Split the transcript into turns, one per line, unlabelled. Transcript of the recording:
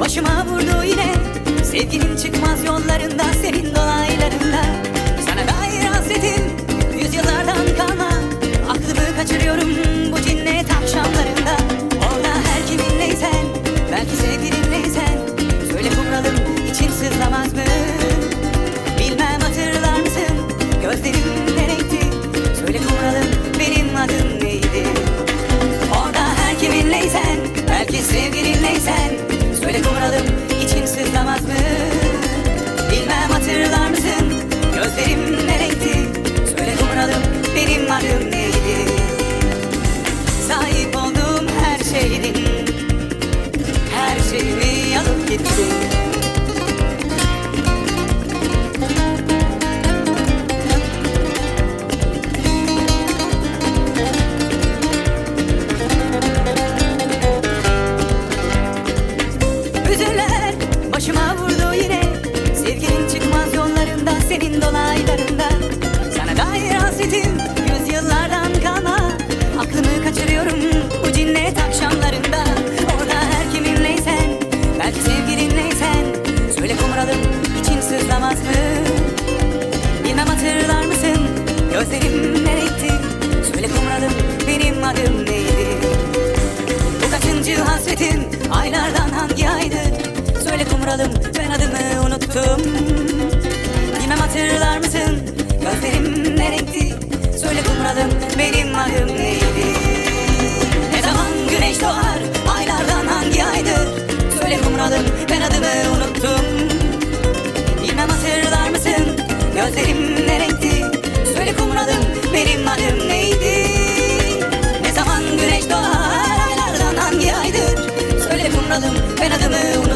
Başıma vurdu yine. Sevginin çıkmaz yollarında senin gözlerim ne renkti? Söyle kumralım benim adım neydi? Bu kaçıncı hasretim? Aylardan hangi aydı Söyle kumralım ben adımı unuttum. Bilmem hatırlar mısın? Gözlerim ne renkti Söyle kumralım benim adım neydi? Ne zaman güneş doğar? Aylardan hangi aydır? Söyle kumralım ben adımı unuttum. Bilmem hatırlar mısın? Gözlerim ben adımı unut.